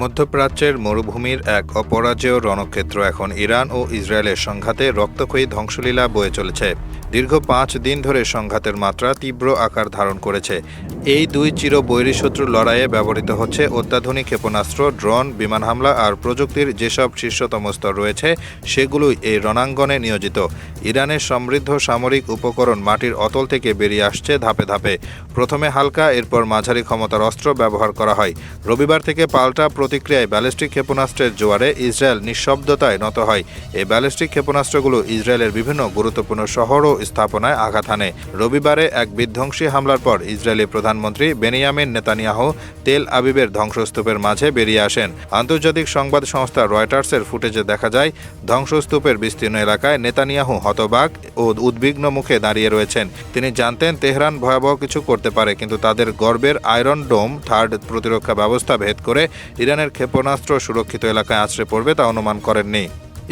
মধ্যপ্রাচ্যের মরুভূমির এক অপরাজেয় রণক্ষেত্র এখন ইরান ও ইসরায়েলের সংঘাতে রক্তক্ষয়ী ধ্বংসলীলা বয়ে চলেছে। দীর্ঘ পাঁচ দিন ধরে সংঘাতের মাত্রা তীব্র আকার ধারণ করেছে। এই দুই চির বৈরীশত্রুর লড়াইয়ে ব্যবহৃত হচ্ছে অত্যাধুনিক ক্ষেপণাস্ত্র, ড্রোন, বিমান হামলা আর প্রযুক্তির যেসব শীর্ষতম স্তর রয়েছে, সেগুলোই এই রণাঙ্গনে নিয়োজিত। ইরানের সমৃদ্ধ সামরিক উপকরণ মাটির অতল থেকে বেরিয়ে আসছে ধাপে ধাপে। প্রথমে হালকা, এরপর মাঝারি ক্ষমতার অস্ত্র ব্যবহার করা হয়। রবিবার থেকে পাল্টা প্রতিক্রিয়ায় ব্যালিস্টিক ক্ষেপণাস্ত্রের জোয়ারে ইসরায়েল নিঃশব্দতায় নত হয়। এই ব্যালিস্টিক ক্ষেপণাস্ত্রগুলো ইসরায়েলের বিভিন্ন গুরুত্বপূর্ণ শহর ও স্থাপনায় আঘাত হানে। রবিবারে এক বিধ্বংসী হামলার পর ইসরায়েলি প্রধানমন্ত্রী বেনিয়ামিন নেতানিয়াহু তেল আবিবের ধ্বংসস্তূপের মাঝে বেরিয়ে আসেন। আন্তর্জাতিক সংবাদ সংস্থা রয়টার্সের ফুটেজে দেখা যায়, ধ্বংসস্তূপের বিস্তীর্ণ এলাকায় নেতানিয়াহু হতবাক ও উদ্বিগ্ন মুখে দাঁড়িয়ে রয়েছেন। তিনি জানতেন, তেহরান ভয়াবহ কিছু করতে পারে, কিন্তু তাদের গর্বের আয়রন ডোম থার্ড প্রতিরক্ষা ব্যবস্থা ভেদ করে ইরানের ক্ষেপণাস্ত্র সুরক্ষিত এলাকায় আছড়ে পড়বে তা অনুমান করেননি।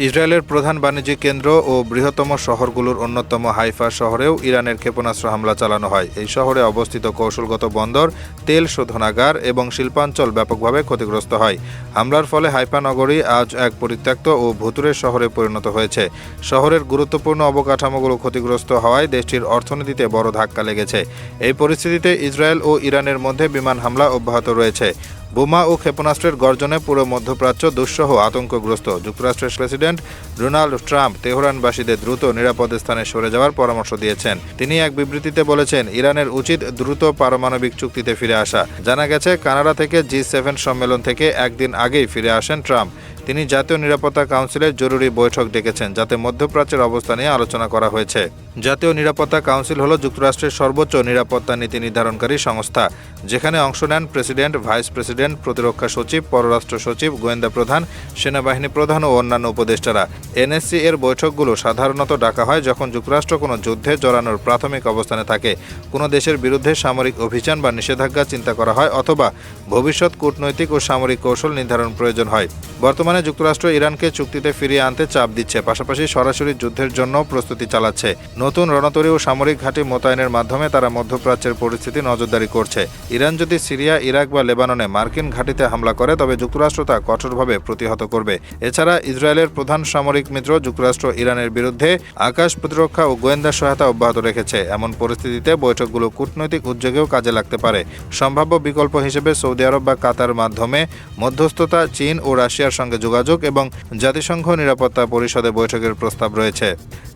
ইসরায়েলের প্রধান বাণিজ্যিক কেন্দ্র ও বৃহত্তম শহরগুলোর অন্যতম হাইফা শহরেও ইরানের ক্ষেপণাস্ত্র হামলা চালানো হয়। এই শহরে অবস্থিত কৌশলগত বন্দর, তেল শোধনাগার এবং শিল্পাঞ্চল ব্যাপকভাবে ক্ষতিগ্রস্ত হয়। হামলার ফলে হাইফা নগরী আজ এক পরিত্যক্ত ও ভুতুরের শহরে পরিণত হয়েছে। শহরের গুরুত্বপূর্ণ অবকাঠামোগুলো ক্ষতিগ্রস্ত হওয়ায় দেশটির অর্থনীতিতে বড় ধাক্কা লেগেছে। এই পরিস্থিতিতে ইসরায়েল ও ইরানের মধ্যে বিমান হামলা অব্যাহত রয়েছে। বোমা ও ক্ষেপণাস্ত্রের গর্জনে পুরো মধ্যপ্রাচ্য দুঃসহ আতঙ্কগ্রস্ত। যুক্তরাষ্ট্রের প্রেসিডেন্ট ডোনাল্ড ট্রাম্প তেহরানবাসীদের দ্রুত নিরাপদ স্থানে সরে যাওয়ার পরামর্শ দিয়েছেন। তিনি এক বিবৃতিতে বলেছেন, ইরানের উচিত দ্রুত পারমাণবিক চুক্তিতে ফিরে আসা। জানা গেছে, কানাডা থেকে জি সেভেন সম্মেলন থেকে একদিন আগেই ফিরে আসেন ট্রাম্প। তিনি জাতীয় নিরাপত্তা কাউন্সিলের জরুরি বৈঠক ডেকেছেন, যাতে মধ্যপ্রাচ্যের অবস্থা নিয়ে আলোচনা করা হয়েছে। জাতীয় নিরাপত্তা কাউন্সিল হল যুক্তরাষ্ট্রের সর্বোচ্চ নিরাপত্তা নীতি নির্ধারণকারী সংস্থা, যেখানে অংশ নেন প্রেসিডেন্ট, ভাইস প্রেসিডেন্ট, প্রতিরক্ষা সচিব, পররাষ্ট্র সচিব, গোয়েন্দা প্রধান, সেনাবাহিনী প্রধান ও অন্যান্য উপদেষ্টারা। এনএসসি এর বৈঠকগুলো সাধারণত ডাকা হয় যখন যুক্তরাষ্ট্র কোনো যুদ্ধে জড়ানোর প্রাথমিক অবস্থানে থাকে। কোনো দেশের বিরুদ্ধে সামরিক অভিযান বা নিষেধাজ্ঞা চিন্তা করা হয় অথবা ভবিষ্যৎ কূটনৈতিক ও সামরিক কৌশল নির্ধারণ প্রয়োজন হয়। বর্তমানে যুক্তরাষ্ট্র ইরানকে চুক্তিতে ফিরিয়ে আনতে চাপ দিচ্ছে, পাশাপাশি সরাসরি যুদ্ধের জন্য প্রস্তুতি চালাচ্ছে। নতুন রণতরী ও সামরিক ঘাঁটি মোতায়েনের মাধ্যমে তারা মধ্যপ্রাচ্যের পরিস্থিতি নজরদারি করছে। ইরান যদি সিরিয়া, ইরাক বা লেবাননে মার্কিন ঘাঁটিতে হামলা করে, তবে যুক্তরাষ্ট্র তা কঠোরভাবে প্রতিহত করবে। এছাড়া ইসরায়েলের প্রধান সামরিক মিত্র যুক্তরাষ্ট্র ইরানের বিরুদ্ধে আকাশ প্রতিরক্ষা ও গোয়েন্দা সহায়তা অব্যাহত রেখেছে। এমন পরিস্থিতিতে বৈঠকগুলো কূটনৈতিক উদ্যোগেও কাজে লাগতে পারে। সম্ভাব্য বিকল্প হিসেবে সৌদি আরব বা কাতার মাধ্যমে মধ্যস্থতা চীন ও রাশিয়ার সঙ্গে যোগাযোগ এবং জাতিসংঘ নিরাপত্তা পরিষদে বৈঠকের প্রস্তাব রয়েছে।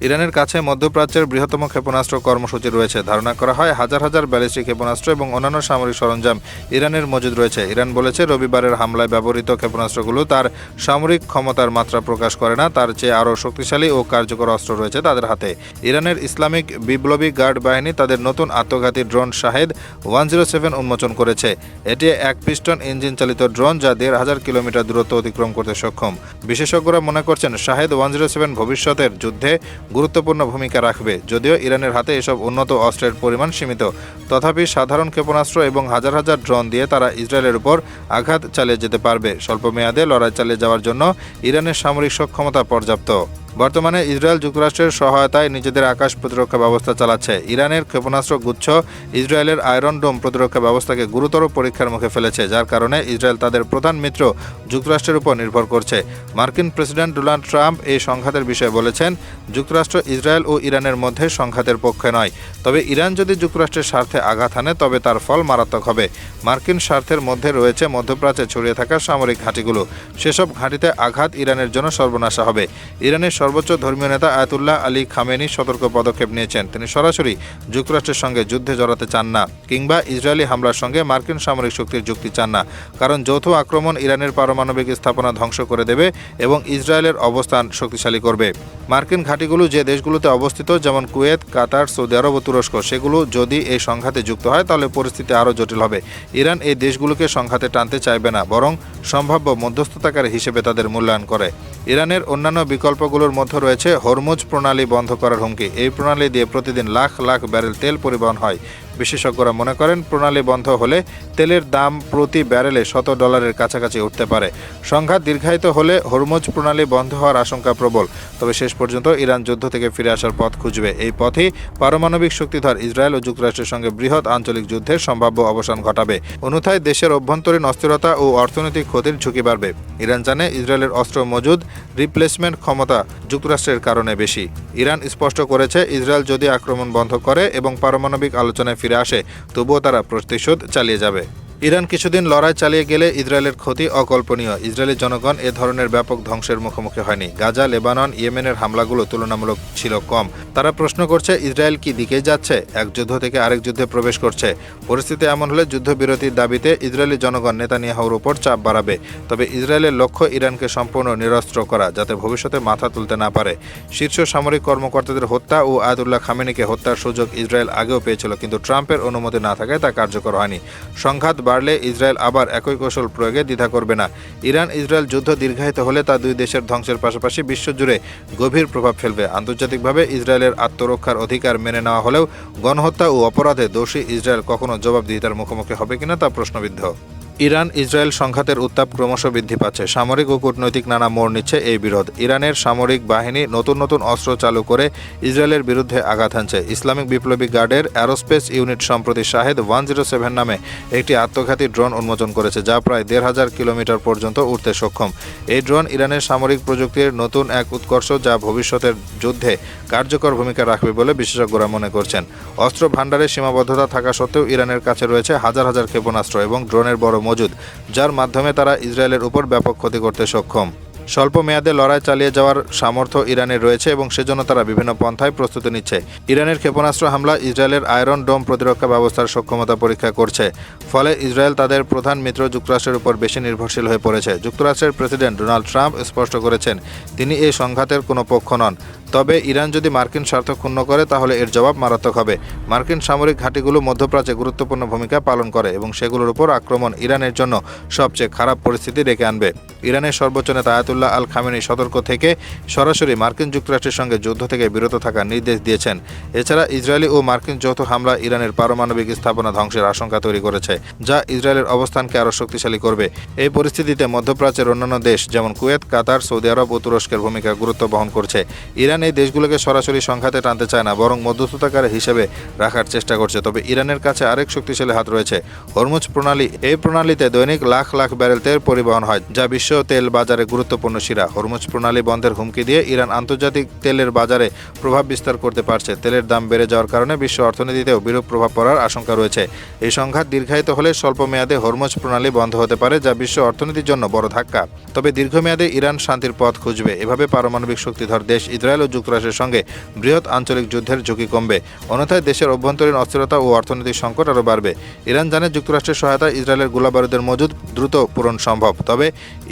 ইরানের কাছে মধ্যপ্রাচ্যের বৃহত্তম ক্ষেপণাস্ত্র কর্মসূচি রয়েছে। ধারণা করা হয়, হাজার হাজার ব্যালিস্টিক ক্ষেপণাস্ত্র এবং অন্যান্য সামরিক সরঞ্জাম ইরানের মজুদ রয়েছে। ইরান বলেছে, রবিবারের হামলায় ব্যবহৃত ক্ষেপণাস্ত্রগুলো তার সামরিক ক্ষমতার মাত্রা প্রকাশ করে না, তার চেয়ে আরও শক্তিশালী ও কার্যকর অস্ত্র রয়েছে তাদের হাতে। ইরানের ইসলামিক বিপ্লবী গার্ড বাহিনী তাদের নতুন আত্মঘাতী drone Shahed one zero seven উন্মোচন করেছে। এটি এক পিস্টন ইঞ্জিন চালিত ড্রোন যা দেড় হাজার কিলোমিটার দূরত্ব অতিক্রম করতে সক্ষম। বিশেষজ্ঞরা মনে করছেন শাহেদ ওয়ান জিরো সেভেন ভবিষ্যতের যুদ্ধে গুরুত্বপূর্ণ ভূমিকা রাখবে, যদিও ইরানের হাতে এসব উন্নত অস্ত্রের পরিমাণ সীমিত। তথাপি সাধারণ ক্ষেপণাস্ত্র এবং হাজার হাজার ড্রোন দিয়ে তারা ইসরায়েলের উপর আঘাত চালিয়ে যেতে পারবে। স্বল্প মেয়াদে লড়াই চালিয়ে যাওয়ার জন্য ইরানের সামরিক সক্ষমতা পর্যাপ্ত। বর্তমানে ইসরায়েল যুক্তরাষ্ট্রের সহায়তায় নিজেদের আকাশ প্রতিরক্ষা ব্যবস্থা চালাচ্ছে। ইরানের ক্ষেপণাস্ত্র গুচ্ছ ইসরায়েলের আয়রন ডোম প্রতিরক্ষা ব্যবস্থাকে গুরুতর পরীক্ষার মুখে ফেলেছে, যার কারণে ইসরায়েল তাদের প্রধান মিত্র যুক্তরাষ্ট্রের উপর নির্ভর করছে। মার্কিন প্রেসিডেন্ট ডোনাল্ড ট্রাম্প এই সংঘাতের বিষয়ে বলেছেন, যুক্তরাষ্ট্র ইসরায়েল ও ইরানের মধ্যে সংঘাতের পক্ষে নয়। তবে ইরান যদি যুক্তরাষ্ট্রের স্বার্থে আঘাত আনে তবে তার ফল মারাত্মক হবে। মার্কিন স্বার্থের মধ্যে রয়েছে মধ্যপ্রাচ্যে ছড়িয়ে থাকা সামরিক ঘাঁটিগুলো। সেসব ঘাঁটিতে আঘাত ইরানের জন্য সর্বনাশা হবে। ইরানের সর্বোচ্চ ধর্মীয় নেতা আয়াতুল্লাহ আলী খামেনি সতর্ক পদক্ষেপ নিয়েছেন। তিনি সরাসরি যুক্তরাষ্ট্রের সঙ্গে যুদ্ধে জড়াতে চান না কিংবা ইসরায়েলি হামলার সঙ্গে মার্কিন সামরিক শক্তির যুক্তি চান না। কারণ যৌথ আক্রমণ ইরানের পারমাণবিক স্থাপনা ধ্বংস করে দেবে এবং ইসরায়েলের অবস্থান শক্তিশালী করবে। মার্কিন ঘাঁটিগুলো যে দেশগুলোতে অবস্থিত, যেমন কুয়েত, কাতার, সৌদি আরব ও তুরস্ক, সেগুলো যদি এই সংঘাতে যুক্ত হয়, তাহলে পরিস্থিতি আরও জটিল হবে। ইরান এই দেশগুলোকে সংঘাতে টানতে চাইবে না, বরং সম্ভাব্য মধ্যস্থতাকারী হিসেবে তাদের মূল্যায়ন করে। ইরানের অন্যান্য বিকল্পগুলোর মধ্যে রয়েছে হরমুজ প্রণালী বন্ধ করার হুমকি। এই প্রণালী দিয়ে প্রতিদিন লাখ লাখ ব্যারেল তেল পরিবহন হয়। বিশেষজ্ঞরা মনে করেন, প্রণালী বন্ধ হলে তেলের দাম প্রতি ব্যারেলে শত ডলারের কাছাকাছি উঠতে পারে। সংঘাত দীর্ঘায়িত হলে হরমুজ প্রণালী বন্ধ হওয়ার আশঙ্কা প্রবল। তবে শেষ পর্যন্ত ইরান যুদ্ধ থেকে ফিরে আসার পথ খুঁজবে। এই পথেই পারমাণবিক শক্তিধর ইসরায়েল ও যুক্তরাষ্ট্রের সঙ্গে বৃহৎ আঞ্চলিক যুদ্ধের সম্ভাব্য অবসান ঘটাবে। অন্যথায় দেশের অভ্যন্তরীণ অস্থিরতা ও অর্থনৈতিক ক্ষতির ঝুঁকি বাড়বে। ইরান জানে ইসরায়েলের অস্ত্র মজুদ রিপ্লেসমেন্ট ক্ষমতা যুক্তরাষ্ট্রের কারণে বেশি। ইরান স্পষ্ট করেছে, ইসরায়েল যদি আক্রমণ বন্ধ করে এবং পারমাণবিক আলোচনায় ফিরে আসে তবুও তারা প্রতিশোধ চালিয়ে যাবে। ইরান কিছুদিন লড়াই চালিয়ে গেলে ইসরায়েলের ক্ষতি অকল্পনীয়। ইসরায়েলি জনগণ এ ধরনের ব্যাপক ধ্বংসের মুখোমুখি হয়নি। গাজা, লেবানন, ইয়েমেনের হামলাগুলো তুলনামূলক ছিল কম। তারা প্রশ্ন করছে, ইসরায়েল কি দিকে যাচ্ছে? এক যুদ্ধ থেকে আরেক যুদ্ধে প্রবেশ করছে। পরিস্থিতি এমন হলে যুদ্ধবিরতির দাবিতে ইসরায়েলি জনগণ নেতানিয়াহুর উপর চাপ বাড়াবে। তবে ইসরায়েলের লক্ষ্য ইরানকে সম্পূর্ণ নিরস্ত্র করা, যাতে ভবিষ্যতে মাথা তুলতে না পারে। শীর্ষ সামরিক কর্মকর্তাদের হত্যা ও আয়াতুল্লাহ খামেনিকে হত্যার সুযোগ ইসরায়েল আগেও পেয়েছিল, কিন্তু ট্রাম্পের অনুমতি না থাকায় তা কার্যকর হয়নি। সংঘাত বাড়লে ইসরায়েল আবার একই কৌশল প্রয়োগে দ্বিধা করবে না। ইরান ইসরায়েল যুদ্ধ দীর্ঘায়িত হলে তা দুই দেশের ধ্বংসের পাশাপাশি বিশ্বজুড়ে গভীর প্রভাব ফেলবে। আন্তর্জাতিকভাবে ইসরায়েলের আত্মরক্ষার অধিকার মেনে নেওয়া হলেও গণহত্যা ও অপরাধে দোষী ইসরায়েল কখনো জবাবদিহিতার মুখোমুখি হবে কিনা তা প্রশ্নবিদ্ধ। ইরান ইসরায়েল সংঘাতের উত্তাপ ক্রমশ বৃদ্ধি পাচ্ছে। সামরিক ও কূটনৈতিক নানা মোড় নিচ্ছে এই বিরোধ। ইরানের সামরিক বাহিনী নতুন নতুন অস্ত্র চালু করে ইসরায়েলের বিরুদ্ধে আঘাত হানছে। ইসলামিক বিপ্লবী গার্ডের অ্যারোস্পেস ইউনিট সম্প্রতি শাহেদ ওয়ান জিরো সেভেন নামে একটি আত্মঘাতী ড্রোন উন্মোচন করেছে, যা প্রায় দেড় হাজার কিলোমিটার পর্যন্ত উঠতে সক্ষম। এই ড্রোন ইরানের সামরিক প্রযুক্তির নতুন এক উৎকর্ষ, যা ভবিষ্যতের যুদ্ধে কার্যকর ভূমিকা রাখবে বলে বিশেষজ্ঞরা মনে করছেন। অস্ত্র ভাণ্ডারের সীমাবদ্ধতা থাকা সত্ত্বেও ইরানের কাছে রয়েছে হাজার হাজার ক্ষেপণাস্ত্র এবং ড্রোনের বড় মজুদ, যার মাধ্যমে তারা ইসরায়েলের উপর ব্যাপক ক্ষতি করতে সক্ষম। স্বল্প মেয়াদে লড়াই চালিয়ে যাওয়ার সামর্থ্য ইরানের রয়েছে এবং সেজন্য তারা বিভিন্ন পন্থায় প্রস্তুতি নিচ্ছে। ইরানের ক্ষেপণাস্ত্র হামলা ইসরায়েলের আয়রন ডোম প্রতিরক্ষা ব্যবস্থার সক্ষমতা পরীক্ষা করছে। ফলে ইসরায়েল তাদের প্রধান মিত্র যুক্তরাষ্ট্রের উপর বেশি নির্ভরশীল হয়ে পড়েছে। যুক্তরাষ্ট্রের প্রেসিডেন্ট ডোনাল্ড ট্রাম্প স্পষ্ট করেছেন, তিনি এই সংঘাতের কোনো পক্ষ নন। তবে ইরান যদি মার্কিন স্বার্থ ক্ষুণ্ণ করে, তাহলে এর জবাব মারাত্মক হবে। মার্কিন সামরিক ঘাঁটিগুলো মধ্যপ্রাচ্যে গুরুত্বপূর্ণ ভূমিকা পালন করে এবং সেগুলোর উপর আক্রমণ ইরানের জন্য সবচেয়ে খারাপ পরিস্থিতি ডেকে আনবে। ইরানের সর্বোচ্চ নেতা আয়াতুল্লাহ আল খামেনি সতর্ক থেকে সরাসরি মার্কিন যুক্তরাষ্ট্রের সঙ্গে যুদ্ধ থেকে বিরত থাকার নির্দেশ দিয়েছেন। এছাড়া ইসরায়েলি ও মার্কিন যৌথ হামলা ইরানের পারমাণবিক স্থাপনা ধ্বংসের আশঙ্কা তৈরি করেছে, যা ইসরায়েলের অবস্থানকে আরও শক্তিশালী করবে। এই পরিস্থিতিতে মধ্যপ্রাচ্যের অন্যান্য দেশ, যেমন কুয়েত, কাতার, সৌদি আরব ও তুরস্কের ভূমিকা গুরুত্ব বহন করছে। ইরান এই দেশগুলোকে সরাসরি সংঘাতে টানতে চায় না, বরং মধ্যস্থতাকার হিসেবে রাখার চেষ্টা করছে। তবে ইরানের কাছে আরেক শক্তিশালী হাত রয়েছে। হরমুজ প্রণালী, এই প্রণালীতে দৈনিক লাখ লাখ ব্যারেল তেল পরিবহন হয়, যা বিশ্ব তেল বাজারে গুরুত্বপূর্ণ শিরা। হরমুজ প্রণালী বন্ধের হুমকি দিয়ে ইরান আন্তর্জাতিক তেলের বাজারে প্রভাব বিস্তার করতে পারছে। তেলের দাম বেড়ে যাওয়ার কারণে বিশ্ব অর্থনীতিতেও বিরূপ প্রভাব পড়ার আশঙ্কা রয়েছে। এই সংঘাত দীর্ঘায়িত হলে স্বল্প মেয়াদে হরমুজ প্রণালী বন্ধ হতে পারে, যা বিশ্ব অর্থনীতির জন্য বড় ধাক্কা। তবে দীর্ঘমেয়াদে ইরান শান্তির পথ খুঁজবে। এভাবে পারমাণবিক শক্তিধর দেশ ইসরায়েল ও যুক্তরাষ্ট্রের সঙ্গে বৃহৎ আঞ্চলিক যুদ্ধের ঝুঁকি কমবে। অন্যথায় দেশের অভ্যন্তরীণ অস্থিরতা ও অর্থনৈতিক সংকট আরও বাড়বে। ইরান জানে যুক্তরাষ্ট্রের সহায়তায় ইসরায়েলের গোলাবারুদের মজুদ দ্রুত পূরণ সম্ভব। তবে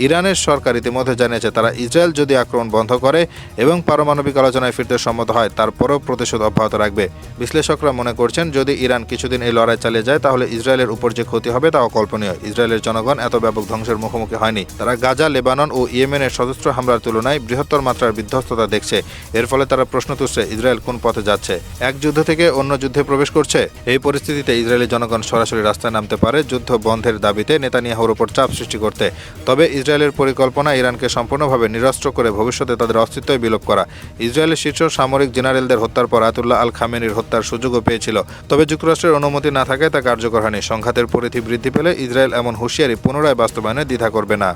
ইরানের সরকার ইতিমধ্যে জানিয়েছে, তারা ইসরায়েল যদি আক্রমণ বন্ধ করে এবং পারমাণবিক আলোচনায় ফিরতে সম্মত হয়, তারপরও প্রতিশোধ অব্যাহত রাখবে। বিশ্লেষকরা মনে করছেন, যদি ইরান কিছুদিন এই লড়াই চালিয়ে যায়, তাহলে ইসরায়েলের উপর যে ক্ষতি হবে তা অকল্পনীয় ইসরায়েলের জনগণ এত ব্যাপক ধ্বংসের মুখোমুখি হয়নি। তারা গাজা, লেবানন ও ইয়েমেনের সশস্ত্র হামলার তুলনায় বৃহত্তর মাত্রার বিধ্বস্ততা দেখছে। এর ফলে তারা প্রশ্ন তুলছে, ইসরায়েল কোন পথে যাচ্ছে? এক যুদ্ধ থেকে অন্য যুদ্ধে প্রবেশ করছে? এই পরিস্থিতিতে ইসরায়েলি জনগণ সরাসরি রাস্তায় নামতে পারে যুদ্ধ বন্ধের দাবিতে নেতানিয়াহুর উপর চাপ সৃষ্টি করতে। তবে ইসরায়েলের পরিকল্পনা ইরানকে সম্পূর্ণভাবে নিরস্ত্র করে ভবিষ্যতে তাদের অস্তিত্বই বিলোপ করা। ইসরায়েলের শীর্ষ সামরিক জেনারেলদের হত্যার পর আতুল্লাহ আল খামেনির হত্যার সুযোগও পেয়েছিল। তবে যুক্তরাষ্ট্রের অনুমতি না থাকায় তা কার্যকর হয়নি। সংঘাতের পরিধি বৃদ্ধি পেলে ইসরায়েল এমন হুঁশিয়ারি পুনরায় বাস্তবায়নে দ্বিধা করবে না।